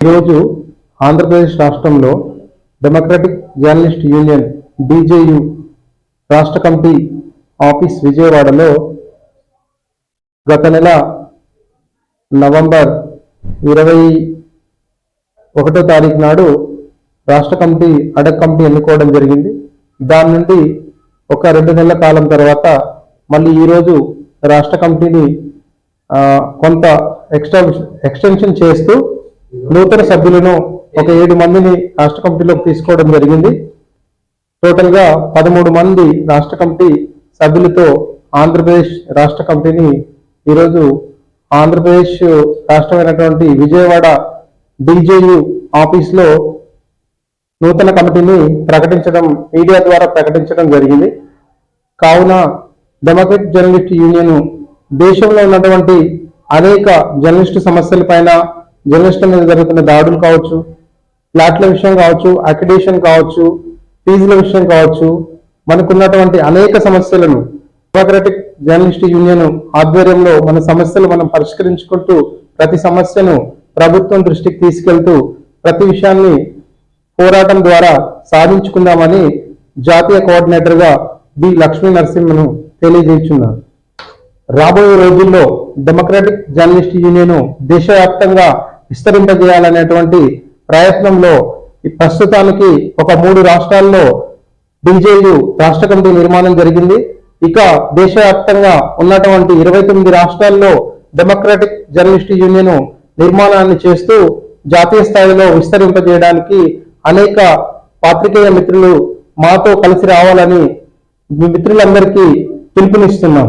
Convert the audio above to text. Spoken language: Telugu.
ఈరోజు ఆంధ్రప్రదేశ్ రాష్ట్రంలో డెమోక్రటిక్ జర్నలిస్ట్ యూనియన్ డిజేయు రాష్ట్ర కమిటీ ఆఫీస్ విజయవాడలో గత నెల నవంబర్ ఇరవై ఒకటో తారీఖు నాడు రాష్ట్ర కమిటీ అడక్ కమిటీ ఎన్నుకోవడం జరిగింది. దాని నుండి ఒక రెండు నెలల కాలం తర్వాత మళ్ళీ ఈరోజు రాష్ట్ర కమిటీని కొంత ఎక్స్టెన్ ఎక్స్టెన్షన్ చేస్తూ నూతన సభ్యులను ఒక ఏడు మందిని రాష్ట్ర కమిటీలోకి తీసుకోవడం జరిగింది. టోటల్గా పదమూడు మంది రాష్ట్ర కమిటీ సభ్యులతో ఆంధ్రప్రదేశ్ రాష్ట్ర కమిటీని ఈరోజు ఆంధ్రప్రదేశ్ రాష్ట్రమైనటువంటి విజయవాడ డిజేయు ఆఫీస్లో నూతన కమిటీని ప్రకటించడం మీడియా ద్వారా ప్రకటించడం జరిగింది. కావున డెమోక్రటిక్ జర్నలిస్ట్ యూనియన్ దేశంలో ఉన్నటువంటి అనేక జర్నలిస్టు సమస్యల పైన జర్నలిస్టుల మీద జరుగుతున్న దాడులు కావచ్చు ఫ్లాట్ల విషయం కావచ్చు అక్రిడేషన్ కావచ్చు ఫీజుల విషయం కావచ్చు మనకున్నటువంటి అనేక సమస్యలను డెమోక్రటిక్ జర్నలిస్ట్ యూనియన్ ఆధ్వర్యంలో మన సమస్యలు మనం పరిష్కరించుకుంటూ ప్రతి సమస్యను ప్రభుత్వం దృష్టికి తీసుకెళ్తూ ప్రతి విషయాన్ని పోరాటం ద్వారా సాధించుకుందామని జాతీయ కోఆర్డినేటర్గా బి లక్ష్మీ నరసింహను తెలియజేస్తున్నారు రాబోయే రోజుల్లో డెమోక్రటిక్ జర్నలిస్ట్ యూనియన్ దేశవ్యాప్తంగా విస్తరింపజేయాలనేటువంటి ప్రయత్నంలో ప్రస్తుతానికి ఒక మూడు రాష్ట్రాల్లో బీజేయు రాష్ట్ర కమిటీ నిర్మాణం జరిగింది. ఇక దేశవ్యాప్తంగా ఉన్నటువంటి ఇరవై తొమ్మిది రాష్ట్రాల్లో డెమోక్రటిక్ జర్నలిస్ట్ యూనియన్ నిర్మాణాన్ని చేస్తూ జాతీయ స్థాయిలో విస్తరింపజేయడానికి అనేక పాత్రికేయ మిత్రులు మాతో కలిసి రావాలని మీ మిత్రులందరికీ పిలుపునిస్తున్నాం.